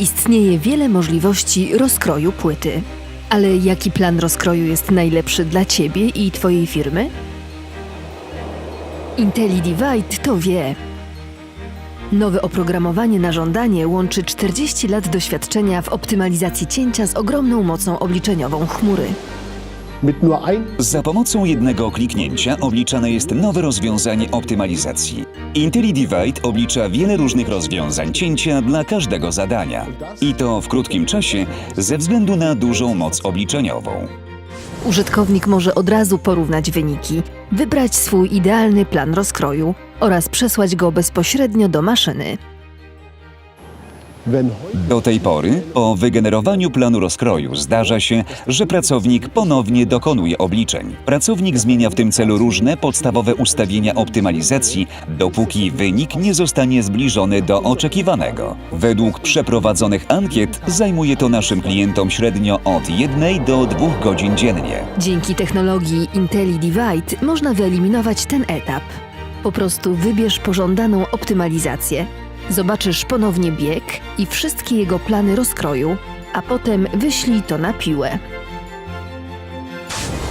Istnieje wiele możliwości rozkroju płyty. Ale jaki plan rozkroju jest najlepszy dla Ciebie i Twojej firmy? IntelliDivide to wie. Nowe oprogramowanie na żądanie łączy 40 lat doświadczenia w optymalizacji cięcia z ogromną mocą obliczeniową chmury. Za pomocą jednego kliknięcia obliczane jest nowe rozwiązanie optymalizacji. IntelliDivide oblicza wiele różnych rozwiązań cięcia dla każdego zadania. I to w krótkim czasie ze względu na dużą moc obliczeniową. Użytkownik może od razu porównać wyniki, wybrać swój idealny plan rozkroju oraz przesłać go bezpośrednio do maszyny. Do tej pory, po wygenerowaniu planu rozkroju, zdarza się, że pracownik ponownie dokonuje obliczeń. Pracownik zmienia w tym celu różne podstawowe ustawienia optymalizacji, dopóki wynik nie zostanie zbliżony do oczekiwanego. Według przeprowadzonych ankiet zajmuje to naszym klientom średnio od 1 do 2 godzin dziennie. Dzięki technologii IntelliDivide można wyeliminować ten etap. Po prostu wybierz pożądaną optymalizację, zobaczysz ponownie bieg i wszystkie jego plany rozkroju, a potem wyślij to na piłę.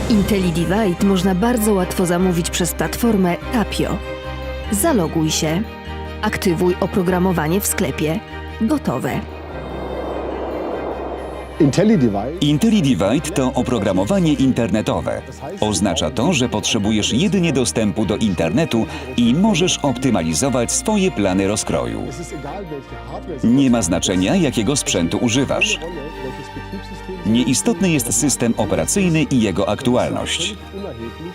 IntelliDivide można bardzo łatwo zamówić przez platformę Tapio. Zaloguj się, aktywuj oprogramowanie w sklepie. Gotowe. IntelliDivide to oprogramowanie internetowe. Oznacza to, że potrzebujesz jedynie dostępu do internetu i możesz optymalizować swoje plany rozkroju. Nie ma znaczenia, jakiego sprzętu używasz. Nieistotny jest system operacyjny i jego aktualność.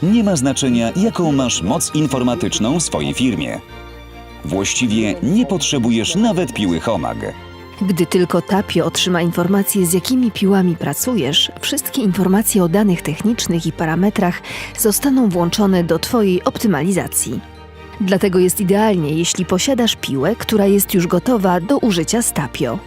Nie ma znaczenia, jaką masz moc informatyczną w swojej firmie. Właściwie nie potrzebujesz nawet piły Homag. Gdy tylko Tapio otrzyma informacje, z jakimi piłami pracujesz, wszystkie informacje o danych technicznych i parametrach zostaną włączone do Twojej optymalizacji. Dlatego jest idealnie, jeśli posiadasz piłę, która jest już gotowa do użycia z Tapio.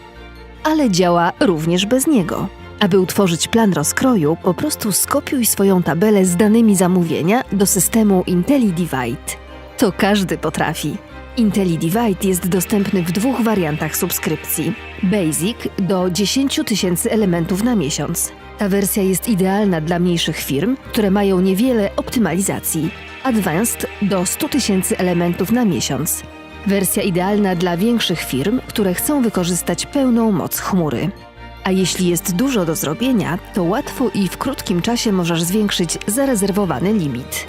Ale działa również bez niego. Aby utworzyć plan rozkroju, po prostu skopiuj swoją tabelę z danymi zamówienia do systemu IntelliDivide. To każdy potrafi. IntelliDivide jest dostępny w dwóch wariantach subskrypcji. Basic do 10 tysięcy elementów na miesiąc. Ta wersja jest idealna dla mniejszych firm, które mają niewiele optymalizacji. Advanced do 100 tysięcy elementów na miesiąc. Wersja idealna dla większych firm, które chcą wykorzystać pełną moc chmury. A jeśli jest dużo do zrobienia, to łatwo i w krótkim czasie możesz zwiększyć zarezerwowany limit.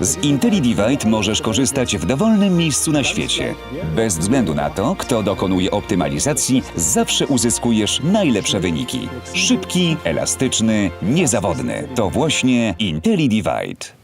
Z IntelliDivide możesz korzystać w dowolnym miejscu na świecie. Bez względu na to, kto dokonuje optymalizacji, zawsze uzyskujesz najlepsze wyniki. Szybki, elastyczny, niezawodny. To właśnie IntelliDivide.